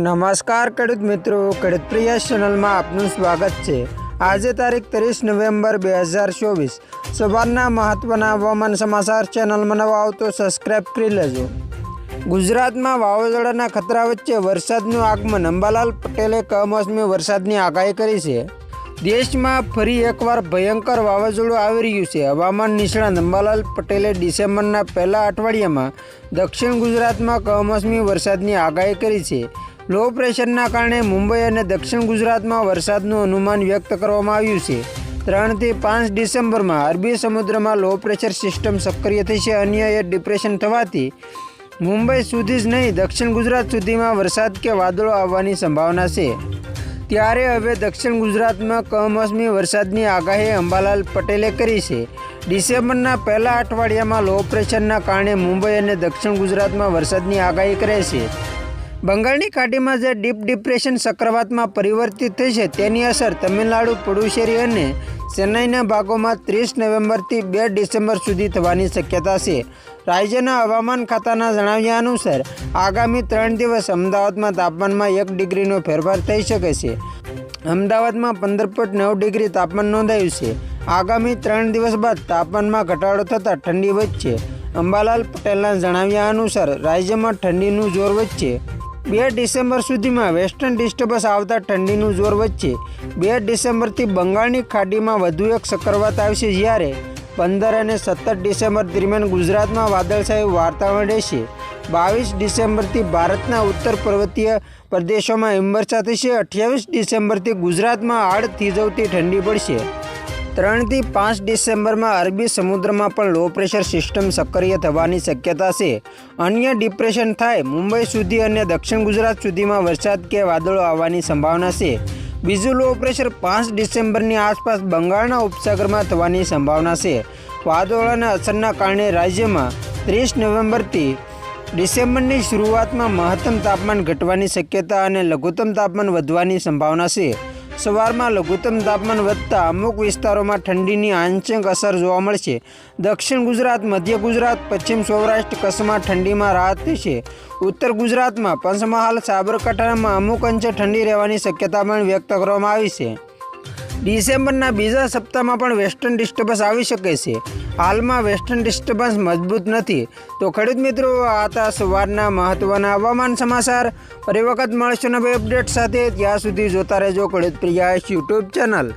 નમસ્કાર ખેડૂત મિત્રો, ખેડૂત પ્રિય ચેનલમાં આપનું સ્વાગત છે. આજે તારીખ ત્રીસ નવેમ્બર બે હજાર ચોવીસ. સવારના મહત્ત્વના હવામાન સમાચાર ચેનલમાં નવા આવતો સબસ્ક્રાઈબ કરી લેજો. ગુજરાતમાં વાવાઝોડાના ખતરા વચ્ચે વરસાદનું આગમન. અંબાલાલ પટેલે કમોસમી વરસાદની આગાહી કરી છે. દેશમાં ફરી એકવાર ભયંકર વાવાઝોડું આવી રહ્યું છે. હવામાન નિષ્ણાત અંબાલાલ પટેલે ડિસેમ્બરના પહેલા અઠવાડિયામાં દક્ષિણ ગુજરાતમાં કમોસમી વરસાદની આગાહી કરી છે. લો પ્રેશરના કારણે મુંબઈ અને દક્ષિણ ગુજરાતમાં વરસાદનું અનુમાન વ્યક્ત કરવામાં આવ્યું છે. ત્રણથી પાંચ ડિસેમ્બરમાં અરબી સમુદ્રમાં લો પ્રેશર સિસ્ટમ સક્રિય છે. અન્ય એક ડિપ્રેશન થવાથી મુંબઈ સુધી જ નહીં, દક્ષિણ ગુજરાત સુધીમાં વરસાદ કે વાદળો આવવાની સંભાવના છે. ત્યારે હવે દક્ષિણ ગુજરાતમાં કમોસમી વરસાદની આગાહી અંબાલાલ પટેલે કરી છે. ડિસેમ્બરના પહેલા અઠવાડિયામાં લો પ્રેશરના કારણે મુંબઈ અને દક્ષિણ ગુજરાતમાં વરસાદની આગાહી કરે છે. બંગાળની ખાડીમાં જે ડીપ ડિપ્રેશન ચક્રવાતમાં પરિવર્તિત થઈ છે, તેની અસર તમિલનાડુ, પુડુચેરી અને ચેન્નઈના ભાગોમાં ત્રીસ નવેમ્બરથી બે ડિસેમ્બર સુધી થવાની શક્યતા છે. રાજ્યના હવામાન ખાતાના જણાવ્યા અનુસાર, આગામી ત્રણ દિવસ અમદાવાદમાં તાપમાનમાં એક ડિગ્રીનો ફેરફાર થઈ શકે છે. અમદાવાદમાં પંદર પોઈન્ટ નવ ડિગ્રી તાપમાન નોંધાયું છે. આગામી ત્રણ દિવસ બાદ તાપમાનમાં ઘટાડો થતાં ઠંડી વધશે. અંબાલાલ પટેલના જણાવ્યા અનુસાર, રાજ્યમાં ઠંડીનું જોર વચ્ચે બે ડિસેમ્બર સુધીમાં વેસ્ટર્ન ડિસ્ટર્બન્સ આવતા ઠંડીનું જોર વચ્ચે બે ડિસેમ્બરથી બંગાળની ખાડીમાં વધુ એક ચક્રવાત આવશે જ્યારે પંદર અને સત્તર ડિસેમ્બર દરમિયાન ગુજરાતમાં વાદળછાયું વાતાવરણ રહેશે. બાવીસ ડિસેમ્બરથી ભારતના ઉત્તર પર્વતીય પ્રદેશોમાં હિમવર્ષા થશે. અઠ્યાવીસ ડિસેમ્બરથી ગુજરાતમાં આડ થીજવતી ઠંડી પડશે. ત્રણથી પાંચ ડિસેમ્બરમાં અરબી સમુદ્રમાં પણ લો પ્રેશર સિસ્ટમ સક્રિય થવાની શક્યતા છે. અન્ય ડિપ્રેશન થાય, મુંબઈ સુધી અને દક્ષિણ ગુજરાત સુધીમાં વરસાદ કે વાદળો આવવાની સંભાવના છે. બીજું લો પ્રેશર પાંચ ડિસેમ્બરની આસપાસ બંગાળના ઉપસાગરમાં થવાની સંભાવના છે. વાદળોના અસરના કારણે રાજ્યમાં ત્રીસ નવેમ્બરથી ડિસેમ્બરની શરૂઆતમાં મહત્તમ તાપમાન ઘટવાની શક્યતા અને લઘુત્તમ તાપમાન વધવાની સંભાવના છે. સવારમાં લઘુત્તમ તાપમાન વધતા અમુક વિસ્તારોમાં ઠંડીની આંશિક અસર જોવા મળશે. દક્ષિણ ગુજરાત, મધ્ય ગુજરાત, પશ્ચિમ સૌરાષ્ટ્ર કચ્છમાં ઠંડીમાં રાહત થશે. ઉત્તર ગુજરાતમાં પંચમહાલ, સાબરકાંઠામાં અમુક અંશે ઠંડી રહેવાની શક્યતા પણ વ્યક્ત કરવામાં આવી છે. ડિસેમ્બરના બીજા સપ્તાહમાં પણ વેસ્ટર્ન ડિસ્ટર્બન્સ આવી શકે છે. હાલમાં વેસ્ટર્ન ડિસ્ટર્બન્સ મજબૂત નથી. તો ખેડૂત મિત્રો, આ હતા સવારના મહત્વના હવામાન સમાચાર. ફરી વખત મળશું નવી અપડેટ સાથે. ત્યાં સુધી જોતા રહેજો ખેડૂત પ્રિયા યુટ્યુબ ચેનલ